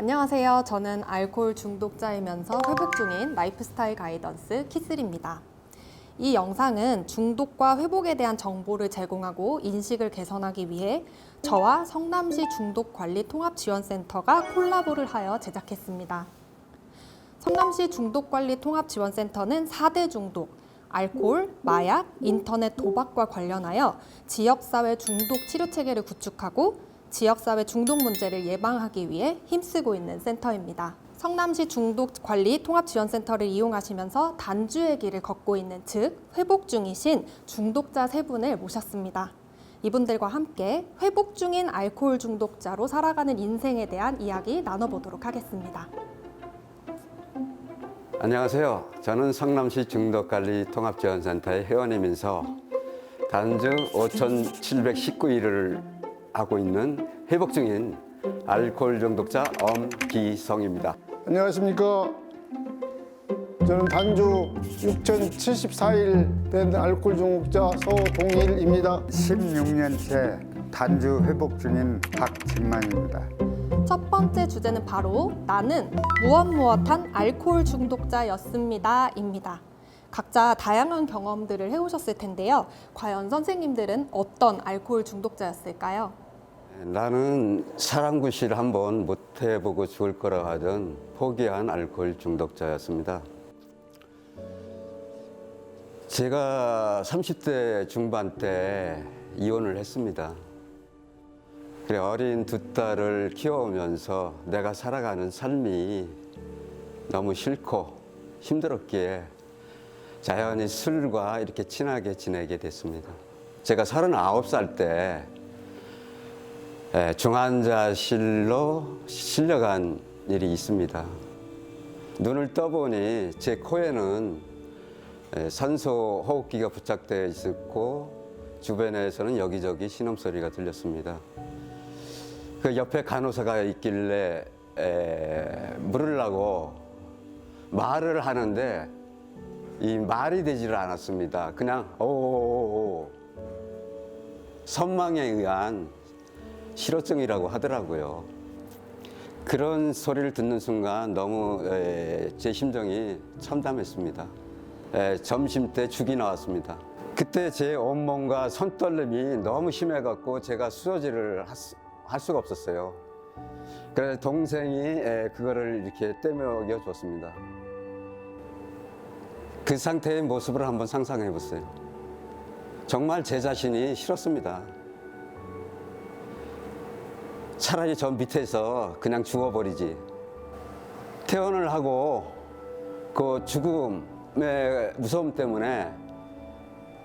안녕하세요. 저는 알코올 중독자이면서 회복 중인 라이프스타일 가이던스 키슬입니다. 이 영상은 중독과 회복에 대한 정보를 제공하고 인식을 개선하기 위해 저와 성남시 중독관리 통합지원센터가 콜라보를 하여 제작했습니다. 성남시 중독관리 통합지원센터는 4대 중독, 알코올, 마약, 인터넷 도박과 관련하여 지역사회 중독 치료 체계를 구축하고 지역사회 중독 문제를 예방하기 위해 힘쓰고 있는 센터입니다. 성남시 중독관리 통합지원센터를 이용하시면서 단주의 길을 걷고 있는 즉 회복 중이신 중독자 세 분을 모셨습니다. 이분들과 함께 회복 중인 알코올 중독자로 살아가는 인생에 대한 이야기 나눠보도록 하겠습니다. 안녕하세요. 저는 성남시 중독관리 통합지원센터의 회원이면서 단주 5,719일을 하고 있는 회복 중인 알코올 중독자 엄기성입니다. 안녕하십니까. 저는 단주 6,074일 된 알코올 중독자 서동일입니다. 16년째 단주 회복 중인 박진만입니다. 첫 번째 주제는 바로 나는 무엇 무엇한 알코올 중독자였습니다입니다. 각자 다양한 경험들을 해오셨을 텐데요. 과연 선생님들은 어떤 알코올 중독자였을까요? 나는 사랑구실 한번 못 해보고 죽을 거라 하던 포기한 알코올 중독자였습니다. 제가 30대 중반 때 이혼을 했습니다. 그래 어린 두 딸을 키워오면서 내가 살아가는 삶이 너무 싫고 힘들었기에 자연히 술과 이렇게 친하게 지내게 됐습니다. 제가 39살 때 예, 중환자실로 실려간 일이 있습니다. 눈을 떠보니 제 코에는 예, 산소 호흡기가 부착되어 있었고 주변에서는 여기저기 신음소리가 들렸습니다. 그 옆에 간호사가 있길래 에, 물으려고 말을 하는데 이 말이 되지를 않았습니다. 그냥 오오오오 선망에 의한 실어증이라고 하더라고요. 그런 소리를 듣는 순간 너무 에, 제 심정이 참담했습니다. 에, 점심 때 죽이 나왔습니다. 그때 제 온몸과 손떨림이 너무 심해갖고 제가 수저질을 할 수가 없었어요. 그래서 동생이 에, 그거를 이렇게 떼먹여 줬습니다. 그 상태의 모습을 한번 상상해 보세요. 정말 제 자신이 싫었습니다. 차라리 저 밑에서 그냥 죽어버리지. 퇴원을 하고 그 죽음의 무서움 때문에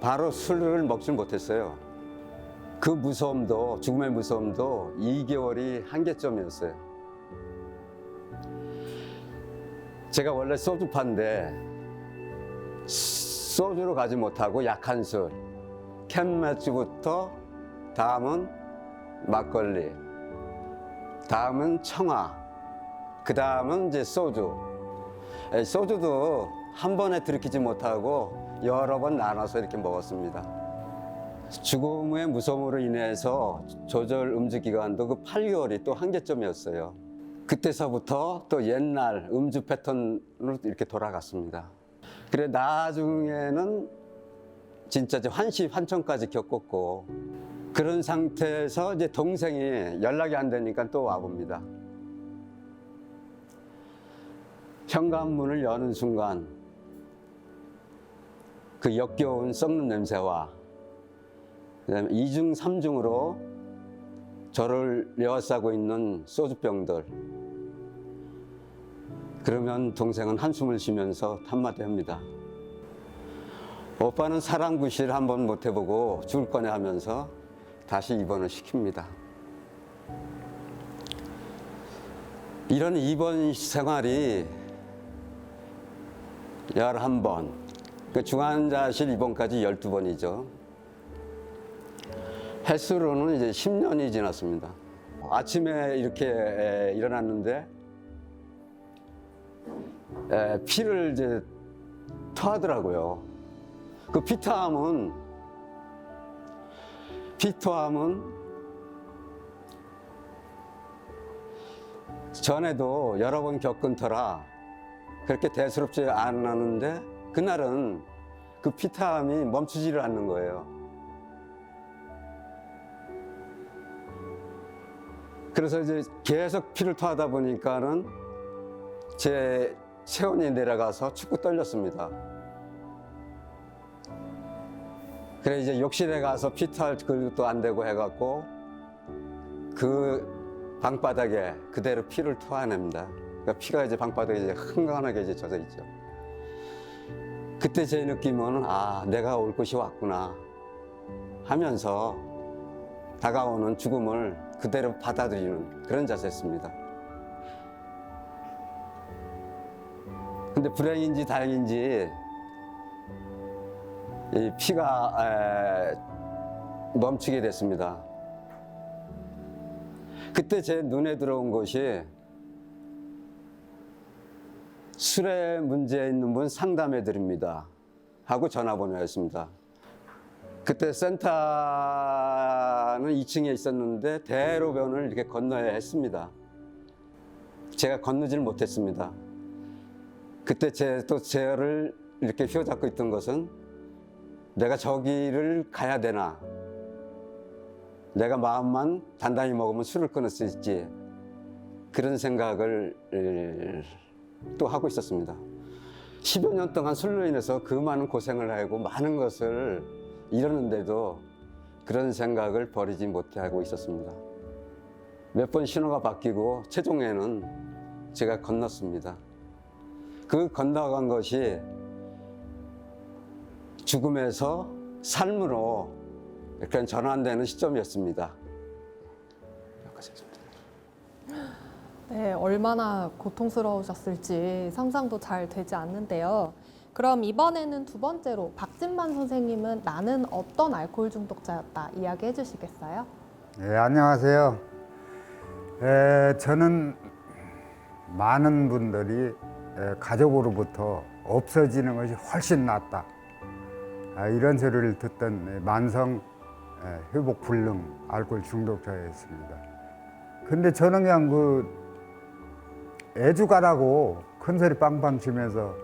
바로 술을 먹질 못했어요. 그 무서움도, 죽음의 무서움도 2개월이 한계점이었어요. 제가 원래 소주파인데 소주로 가지 못하고 약한 술, 캔맥주부터 다음은 막걸리, 다음은 청아, 그 다음은 이제 소주. 에, 소주도 한 번에 들이키지 못하고 여러 번 나눠서 이렇게 먹었습니다. 죽음의 무서움으로 인해서 조절 음주 기간도 그 8개월이 또 한계점이었어요. 그때서부터 또 옛날 음주 패턴으로 이렇게 돌아갔습니다. 그래 나중에는 진짜 이제 환시 환청까지 겪었고 그런 상태에서 이제 동생이 연락이 안 되니까 또 와봅니다. 현관문을 여는 순간 그 역겨운 썩는 냄새와 그다음에 이중 삼중으로 저를 에워싸고 있는 소주병들 그러면 동생은 한숨을 쉬면서 한마디 합니다. 오빠는 사랑구실 한번 못 해보고 죽을 거냐 하면서 다시 입원을 시킵니다. 이런 입원 생활이 11번, 그 중환자실 입원까지 12번이죠. 횟수로는 이제 10년이 지났습니다. 아침에 이렇게 에, 일어났는데 에, 피를 이제 토하더라고요. 그 피토함은 피토함은 전에도 여러 번 겪은 터라 그렇게 대수롭지 않았는데 그날은 그 피탐이 멈추지를 않는 거예요. 그래서 이제 계속 피를 토하다 보니까는 제 체온이 내려가서 축구 떨렸습니다. 그래 이제 욕실에 가서 피탈 그것도 안 되고 해갖고 그 방바닥에 그대로 피를 토해냅니다. 그러니까 피가 이제 방바닥에 이제 흥건하게 이제 젖어 있죠. 그때 제 느낌은 아 내가 올 곳이 왔구나 하면서 다가오는 죽음을 그대로 받아들이는 그런 자세였습니다. 근데 불행인지 다행인지 이 피가 에, 멈추게 됐습니다. 그때 제 눈에 들어온 것이 술에 문제 있는 분 상담해 드립니다. 하고 전화번호였습니다. 그때 센터는 2층에 있었는데 대로변을 이렇게 건너야 했습니다. 제가 건너질 못했습니다. 그때 제 또 제를 이렇게 휘어잡고 있던 것은 내가 저기를 가야 되나? 내가 마음만 단단히 먹으면 술을 끊을 수 있지. 그런 생각을 에, 또 하고 있었습니다. 10여 년 동안 술로 인해서 그 많은 고생을 하고 많은 것을 이뤘는데도 그런 생각을 버리지 못하고 있었습니다. 몇 번 신호가 바뀌고 최종에는 제가 건넜습니다. 그 건너간 것이 죽음에서 삶으로 그런 전환되는 시점이었습니다. 네, 얼마나 고통스러우셨을지 상상도 잘 되지 않는데요. 그럼 이번에는 두 번째로 박진만 선생님은 나는 어떤 알코올 중독자였다 이야기해 주시겠어요? 네, 안녕하세요. 에, 저는 많은 분들이 에, 가족으로부터 없어지는 것이 훨씬 낫다. 아, 이런 소리를 듣던 에, 만성 에, 회복 불능 알코올 중독자였습니다. 근데 저는 그냥 그 애주 가라고 큰 소리 빵빵 치면서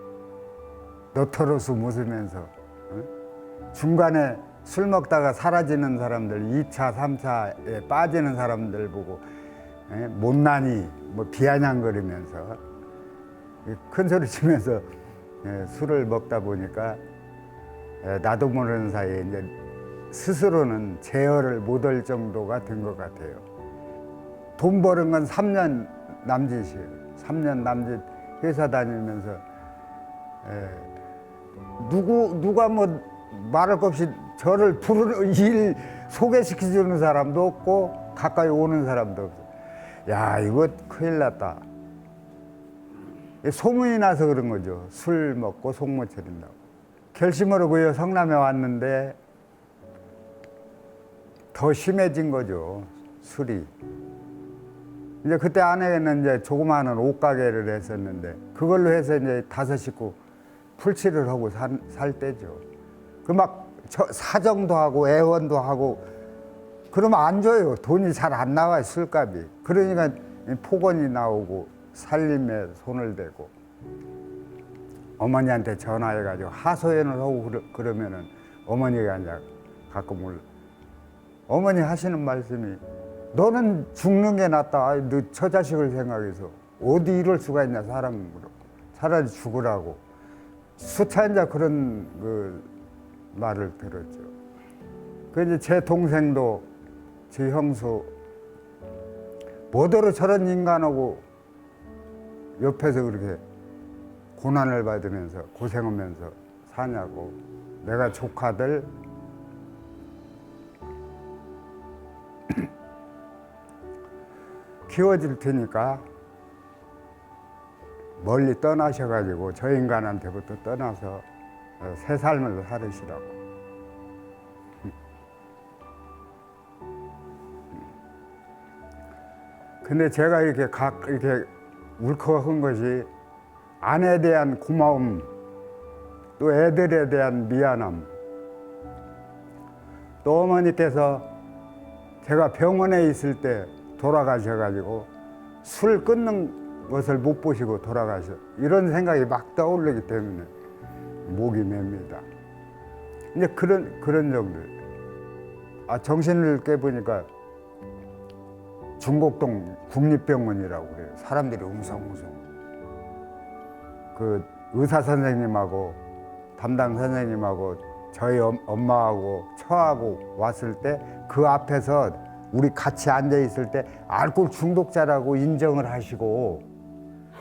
너터러스 웃으면서 응? 중간에 술 먹다가 사라지는 사람들, 2차, 3차에 빠지는 사람들 보고 예? 못난이 뭐 비아냥거리면서 큰 소리 치면서 예, 술을 먹다 보니까 예, 나도 모르는 사이에 이제 스스로는 제어를 못 할 정도가 된 것 같아요. 돈 버는 건 3년 남짓이에요. 3년 남짓 회사 다니면서 예, 누구 누가 뭐 말할 것 없이 저를 부르는 일 소개시켜주는 사람도 없고 가까이 오는 사람도 없어. 야 이거 큰일 났다. 소문이 나서 그런 거죠. 술 먹고 속 못 차린다고. 결심을 하고요 성남에 왔는데 더 심해진 거죠 술이. 이제 그때 아내는 이제 조그마한 옷가게를 했었는데 그걸로 해서 이제 다섯 식구 풀칠을 하고 산, 살 때죠. 그 막 사정도 하고 애원도 하고 그러면 안 줘요. 돈이 잘 안 나와요 술값이. 그러니까 폭언이 나오고 살림에 손을 대고 어머니한테 전화해가지고 하소연을 하고 그러, 그러 면은 어머니가 이제 가끔 올 어머니 하시는 말씀이 너는 죽는 게 낫다. 너 저 자식을 생각해서 어디 이럴 수가 있냐 사람으로 차라리 죽으라고 수차 이제 그런 그 말을 들었죠. 그 이제 제 동생도 제 형수 뭐더러 저런 인간하고 옆에서 그렇게 고난을 받으면서 고생하면서 사냐고 내가 조카들 키워줄 테니까 멀리 떠나셔가지고 저 인간한테부터 떠나서 어, 새 삶을 살으시라고. 근데 제가 이렇게 각 이렇게 울컥한 것이 아내에 대한 고마움, 또 애들에 대한 미안함, 또 어머니께서 제가 병원에 있을 때 돌아가셔가지고 술 끊는 것을 못 보시고 돌아가셔. 이런 생각이 막 떠오르기 때문에 목이 맵니다. 이제 그런 그런 정도. 아 정신을 깨보니까 중곡동 국립병원이라고 그래요. 사람들이 웅성웅성. 그 의사 선생님하고 담당 선생님하고 저희 엄- 엄마하고 처하고 왔을 때 그 앞에서 우리 같이 앉아 있을 때 알코올 중독자라고 인정을 하시고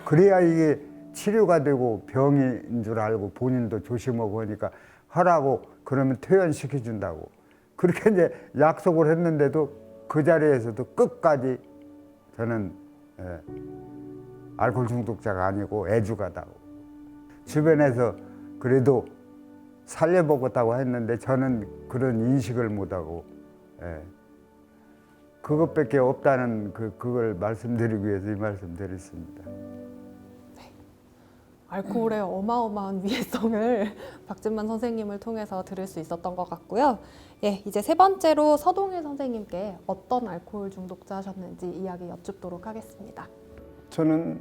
그래야 이게 치료가 되고 병인 줄 알고 본인도 조심하고 하니까 하라고 그러면 퇴원시켜 준다고 그렇게 이제 약속을 했는데도 그 자리에서도 끝까지 저는 예, 알코올 중독자가 아니고 애주가다고 주변에서 그래도 살려보겠다고 했는데 저는 그런 인식을 못하고 예, 그것밖에 없다는 그 그걸 말씀드리기 위해서 이 말씀 드렸습니다. 알코올의 어마어마한 위해성을 박진만 선생님을 통해서 들을 수 있었던 것 같고요. 예, 이제 세 번째로 서동일 선생님께 어떤 알코올 중독자셨는지 이야기 여쭙도록 하겠습니다. 저는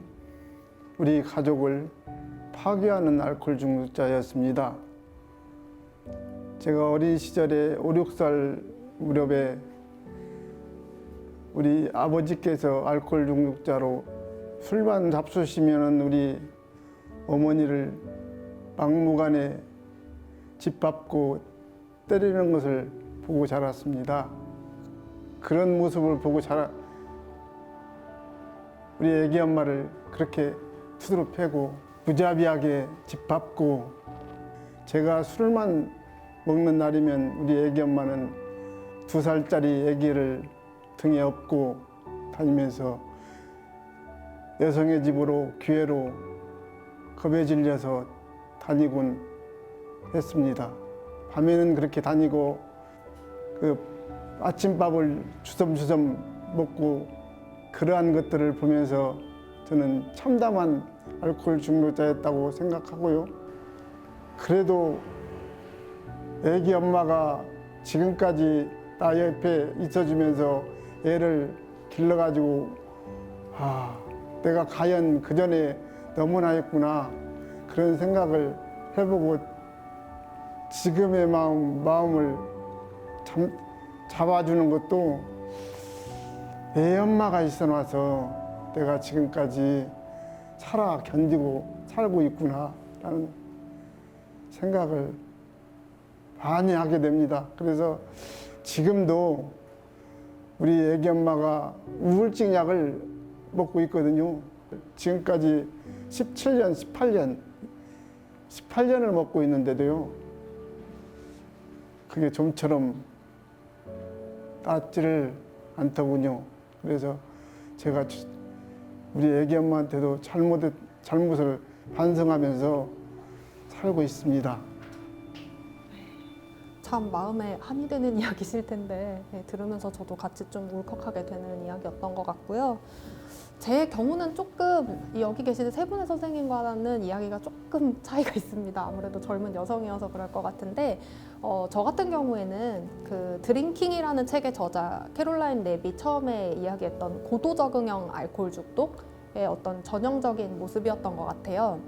우리 가족을 파괴하는 알코올 중독자였습니다. 제가 어린 시절에 5, 6살 무렵에 우리 아버지께서 알코올 중독자로 술만 잡수시면 우리 어머니를 막무가내 짓밟고 때리는 것을 보고 자랐습니다. 그런 모습을 보고 자라 우리 애기 엄마를 그렇게 투드로 패고 무자비하게 짓밟고 제가 술만 먹는 날이면 우리 애기 엄마는 두 살짜리 애기를 등에 업고 다니면서 여성의 집으로 기회로 겁에 질려서 다니곤 했습니다. 밤에는 그렇게 다니고 그 아침밥을 주섬주섬 먹고 그러한 것들을 보면서 저는 참담한 알코올 중독자였다고 생각하고요. 그래도 애기 엄마가 지금까지 나 옆에 있어주면서 애를 길러가지고 아 내가 과연 그 전에 너무나 했구나 그런 생각을 해보고 지금의 마음 마음을 참, 잡아주는 것도 애 엄마가 있어 놔서 내가 지금까지 살아 견디고 살고 있구나 라는 생각을 많이 하게 됩니다. 그래서 지금도 우리 애기 엄마가 우울증 약을 먹고 있거든요. 지금까지 17년, 18년, 18년을 먹고 있는데도요. 그게 좀처럼 낫지를 않더군요. 그래서 제가 주- 우리 애기 엄마한테도 잘못 잘못을 반성하면서 살고 있습니다. 참 마음에 한이 되는 이야기실 텐데 네, 들으면서 저도 같이 좀 울컥하게 되는 이야기였던 것 같고요. 제 경우는 조금 이 여기 계시는 세 분의 선생님과는 이야기가 조금 차이가 있습니다. 아무래도 젊은 여성이어서 그럴 것 같은데 어, 저 같은 경우에는 그 드링킹이라는 책의 저자 캐롤라인 랩이 처음에 이야기했던 고도 적응형 알코올 중독의 어떤 전형적인 모습이었던 것 같아요.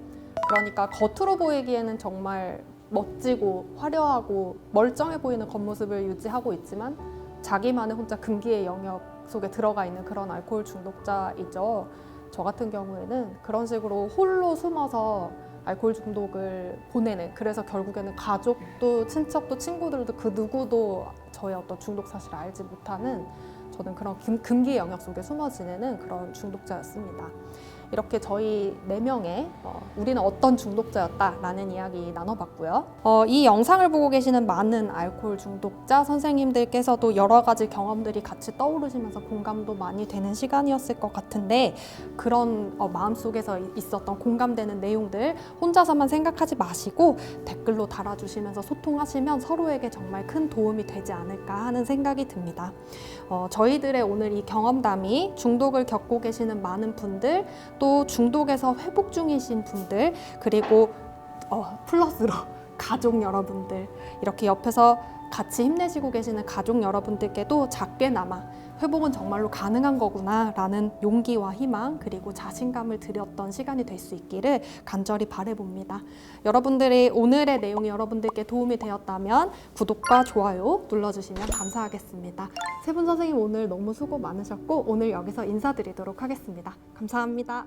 그러니까 겉으로 보이기에는 정말 멋지고 화려하고 멀쩡해 보이는 겉모습을 유지하고 있지만 자기만의 혼자 금기의 영역 속에 들어가 있는 그런 알코올 중독자이죠. 저 같은 경우에는 그런 식으로 홀로 숨어서 알코올 중독을 보내는 그래서 결국에는 가족도 친척도 친구들도 그 누구도 저의 어떤 중독 사실을 알지 못하는 저는 그런 금, 금기의 영역 속에 숨어 지내는 그런 중독자였습니다. 이렇게 저희 네 명의 어, 우리는 어떤 중독자였다라는 이야기 나눠봤고요. 어, 이 영상을 보고 계시는 많은 알코올 중독자 선생님들께서도 여러 가지 경험들이 같이 떠오르시면서 공감도 많이 되는 시간이었을 것 같은데 그런 어, 마음속에서 이- 있었던 공감되는 내용들 혼자서만 생각하지 마시고 댓글로 달아주시면서 소통하시면 서로에게 정말 큰 도움이 되지 않을까 하는 생각이 듭니다. 어, 저희들의 오늘 이 경험담이 중독을 겪고 계시는 많은 분들 또 중독에서 회복 중이신 분들 그리고 어, 플러스로 가족 여러분들 이렇게 옆에서 같이 힘내시고 계시는 가족 여러분들께도 작게나마 회복은 정말로 가능한 거구나라는 용기와 희망 그리고 자신감을 드렸던 시간이 될 수 있기를 간절히 바래봅니다. 여러분들이 오늘의 내용이 여러분들께 도움이 되었다면 구독과 좋아요 눌러주시면 감사하겠습니다. 세 분 선생님 오늘 너무 수고 많으셨고 오늘 여기서 인사드리도록 하겠습니다. 감사합니다.